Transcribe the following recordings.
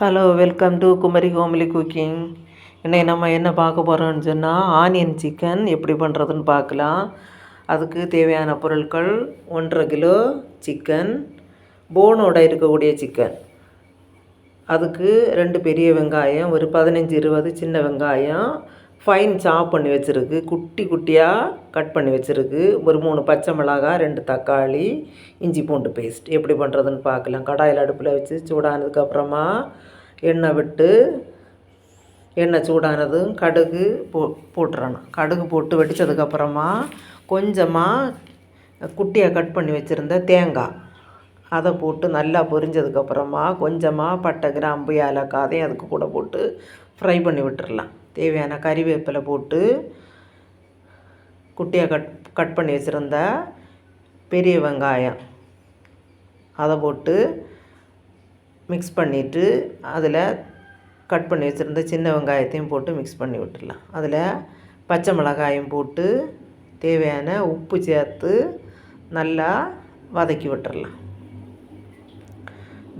Hello welcome to Kumari homely cooking இன்றைக்கி நம்ம என்ன பார்க்க போகிறோம்னு சொன்னால் ஆனியன் சிக்கன் எப்படி பண்ணுறதுன்னு பார்க்கலாம். அதுக்கு தேவையான பொருட்கள் ஒன்றரை கிலோ சிக்கன் போனோட இருக்கக்கூடிய சிக்கன் அதுக்கு ரெண்டு பெரிய வெங்காயம் ஒரு பதினஞ்சு இருபது சின்ன வெங்காயம் ஃபைன் சாப் பண்ணி வச்சுருக்கு. குட்டி குட்டியாக கட் பண்ணி வச்சுருக்கு. ஒரு மூணு பச்சை மிளகாய் ரெண்டு தக்காளி இஞ்சி பூண்டு பேஸ்ட் எப்படி பண்ணுறதுன்னு பார்க்கலாம். கடாயில் அடுப்பில் வச்சு சூடானதுக்கப்புறமா எண்ணெய் விட்டு எண்ணெய் சூடானதும் கடுகு போ போட்டுறணும். கடுகு போட்டு வெடித்ததுக்கப்புறமா கொஞ்சமாக குட்டியாக கட் பண்ணி வச்சுருந்த தேங்காய். அதை போட்டு நல்லா பொரிஞ்சதுக்கப்புறமா கொஞ்சமாக பட்டை கிராம்பு ஏலக்காய் அதையும் அதுக்கு கூட போட்டு ஃப்ரை பண்ணி விட்டுடலாம் தேவையான கறிவேப்பிலை போட்டு குட்டியாக கட் கட் பண்ணி வச்சுருந்த பெரிய வெங்காயம். அதை போட்டு மிக்ஸ் பண்ணிவிட்டு அதில் கட் பண்ணி வச்சுருந்த சின்ன வெங்காயத்தையும் போட்டு மிக்ஸ் பண்ணி விட்டுடலாம். அதில் பச்சை மிளகாயும் போட்டு தேவையான உப்பு சேர்த்து நல்லா வதக்கி விட்டுடலாம்.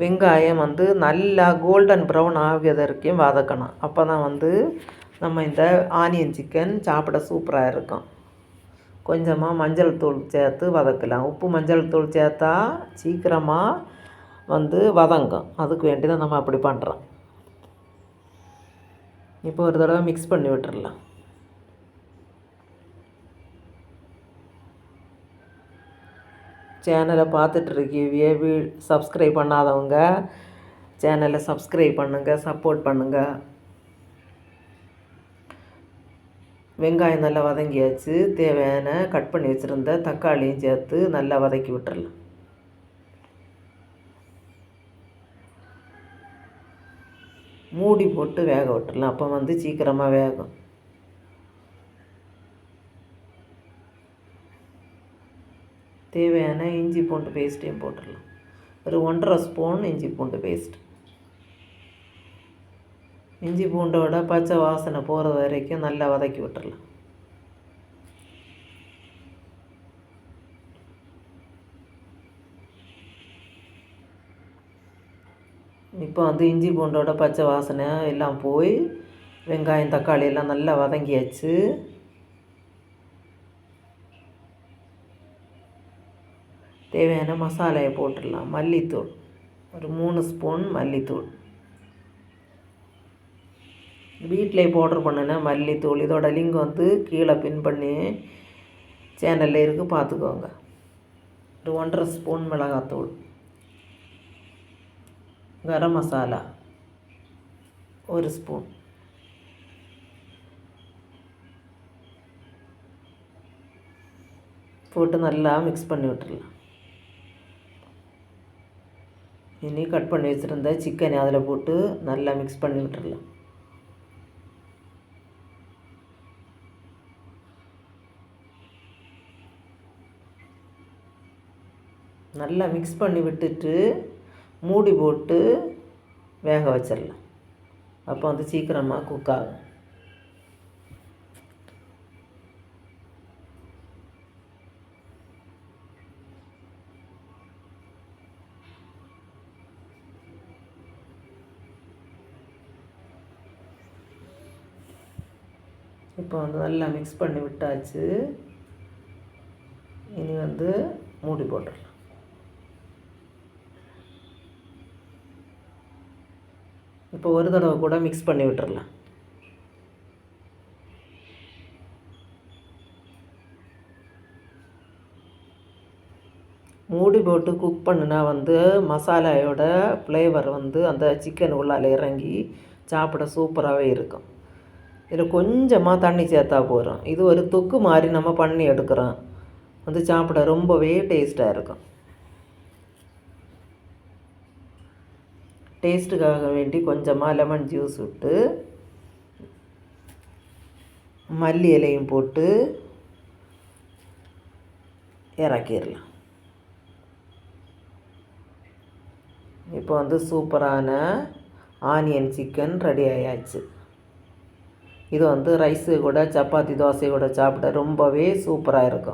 வெங்காயம் வந்து நல்லா கோல்டன் ப்ரௌன் ஆகியது வரைக்கும் வதக்கணும். அப்போ தான் வந்து நம்ம இந்த ஆனியன் சிக்கன் சாப்பிட சூப்பராக இருக்கும். கொஞ்சமாக மஞ்சள் தூள் சேர்த்து வதக்கலாம். உப்பு மஞ்சள் தூள் சேர்த்தா சீக்கிரமாக வந்து வதங்கும். அதுக்கு வேண்டி தான் நம்ம அப்படி பண்ணுறோம் இப்போ ஒரு தடவை மிக்ஸ் பண்ணி விட்டுடலாம் சேனலை பார்த்துட்ருக்கீவியே வீ சப்ஸ்கிரைப் பண்ணாதவங்க சேனலை சப்ஸ்கிரைப் பண்ணுங்கள் சப்போர்ட் பண்ணுங்கள் வெங்காயம் நல்லா வதங்கியாச்சு. தேவையான கட் பண்ணி வச்சுருந்த தக்காளியும் சேர்த்து நல்லா வதக்கி விட்டுறலாம். மூடி போட்டு வேக விட்டுடலாம் அப்போ வந்து சீக்கிரமாக வேகும். தேவையான இஞ்சி பூண்டு பேஸ்ட்டையும் போட்டுடலாம் ஒரு ஒன்றரை ஸ்பூன் இஞ்சி பூண்டு பேஸ்ட் இஞ்சி பூண்டோட பச்சை வாசனை போகிற வரைக்கும் நல்லா வதக்கி விட்டுறலாம் இப்போ வந்து இஞ்சி பூண்டோட பச்சை வாசனை எல்லாம் போய் வெங்காயம் தக்காளி எல்லாம் நல்லா வதங்கியாச்சு தேவையான மசாலையை போட்டுடலாம் மல்லித்தூள் ஒரு மூணு ஸ்பூன் மல்லித்தூள் வீட்டில் இப்போ ஆர்டர் பண்ணின மல்லித்தூள் இதோட லிங்க் வந்து கீழே பின் பண்ணி சேனலில் இருக்குது பார்த்துக்கோங்க ஒரு ஒன்றரை ஸ்பூன் மிளகாத்தூள் கரம் மசாலா ஒரு ஸ்பூன் போட்டு நல்லா மிக்ஸ் பண்ணி விட்டுடலாம் இனி கட் பண்ணி வச்சுருந்த சிக்கனை அதில் போட்டு நல்லா மிக்ஸ் பண்ணி விட்டுடலாம் நல்லா மிக்ஸ் பண்ணி விட்டுட்டு மூடி போட்டு வேக வச்சிடலாம். அப்போ வந்து சீக்கிரமாக குக் ஆகும். இப்போ வந்து நல்லா மிக்ஸ் பண்ணி விட்டாச்சு. இனி வந்து மூடி போட்டுடலாம். இப்போ ஒரு தடவை கூட மிக்ஸ் பண்ணி விட்டுறலாம். மூடி போட்டு குக் பண்ணினா வந்து மசாலாயோட ஃப்ளேவர் வந்து அந்த சிக்கன் உள்ளால் இறங்கி சாப்பிட சூப்பராகவே இருக்கும். இதில் கொஞ்சமாக தண்ணி சேர்த்தா போகிறோம் இது ஒரு தொக்கு மாதிரி நம்ம பண்ணி எடுக்கிறோம். வந்து சாப்பிட ரொம்பவே டேஸ்ட்டாக இருக்கும். டேஸ்ட்டுக்காக வேண்டி கொஞ்சமாக லெமன் ஜூஸ் விட்டு மல்லி இலையும் போட்டு இறக்கிடலாம். இப்போ வந்து சூப்பரான ஆனியன் சிக்கன் ரெடி ஆயாச்சு. இது வந்து ரைஸு கூட சப்பாத்தி தோசை கூட சாப்பிட ரொம்பவே சூப்பராக இருக்கும்.